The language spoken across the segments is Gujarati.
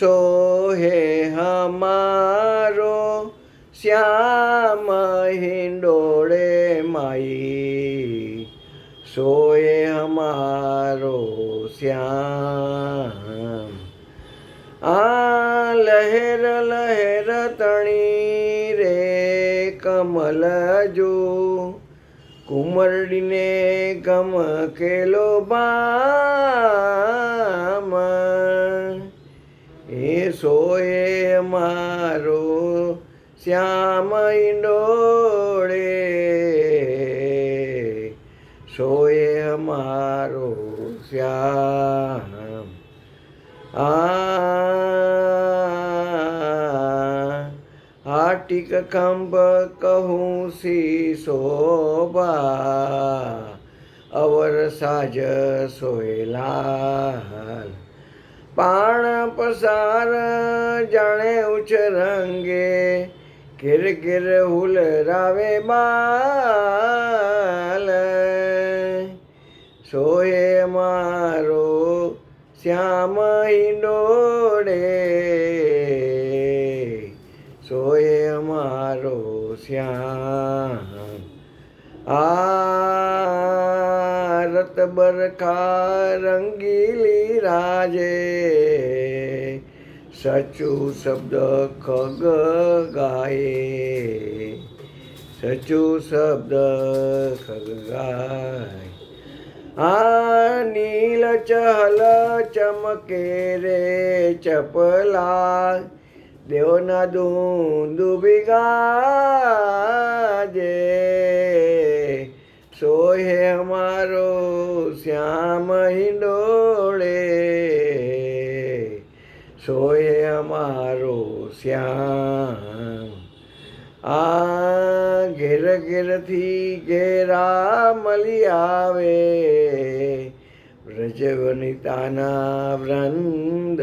સોહે હમારો શ્યામ હિંડોળે માઈ? સોએ હમારો શ્યામ. આ લહેર લહેર તણી રે કમલ જો. કુમરડીને ગમ કેલો બામ એ સોએ મારો શ્યામ ડોળે સોએ મારો શ્યામ. આટિક ખંભ કહું સી શોભા? અવર સાજ સોયલાલ પાણ પસાર જાણે ઉછરંગે. રંગે ઘેર ઘેર હુલરાવે બાલ. સોએ મારો શ્યામ ડોડે સોએ મારો શ્યામ. આ બરખા રંગીલી રાજે સચું શબ્દ ખગ ગાય સચું શબ્દ ખગ ગાય આ નીલ ચહલ ચમકે રે ચપલા દેવના દૂંદુ બિગાજે સોહે અમારો શ્યામ હિંડોળે. સોય અમારો શ્યામ. આ ઘેર ઘેરથી ઘેરા મળી આવે. વ્રજવનિતાના વૃંદ.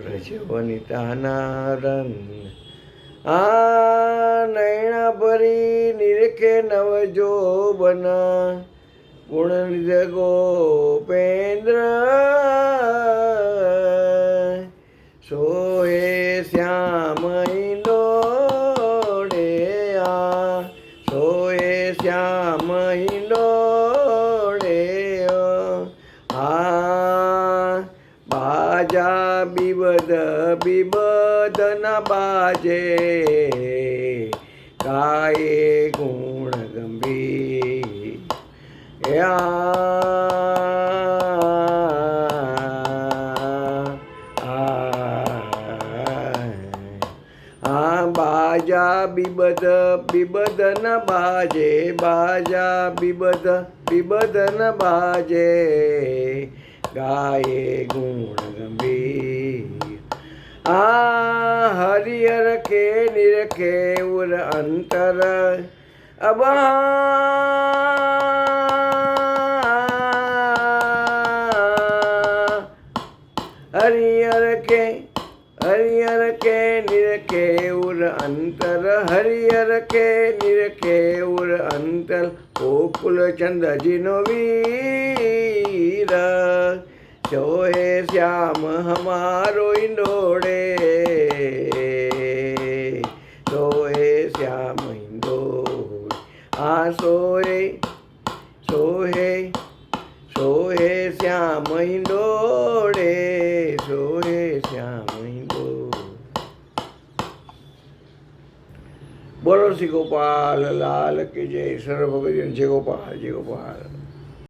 વ્રજવનિતાના વૃંદ. આ નૈણા ભરી નિરખે નવજો બના. ગુણ ગોપેન્દ્ર. સોહે શ્યામ હિંડોળે આ સોએ શ્યામ હિંડોળે આ બાજા બીબદ બીબદન બાજે ગાયે ગુણ ગંભીર એ આ બાજા બીબદ બીબદન બાજે બાજા બીબદ બીબદન બાજે ગાયે ગુણ ગંભીર આ હરિહર કે નિરખે ઉર અંતર. અબા હરિહર કે હરિહર કે નિરખે ઉર અંતર. હરિહર કે નિરખે ઉર અંતર. ગોકુલ ચંદ્રજીનો વીર હે શ્યામ હમારો ઇંડોળે જો હે શ્યામ ઈંડોળે આ સોહે સોહે સોહે શ્યામ ઈંડોળે સોહે શ્યામ બોલો શ્રી ગોપાલ, લાલ કે જય સર્વ ભગવાન જય ગોપાલ જય ગોપાલ.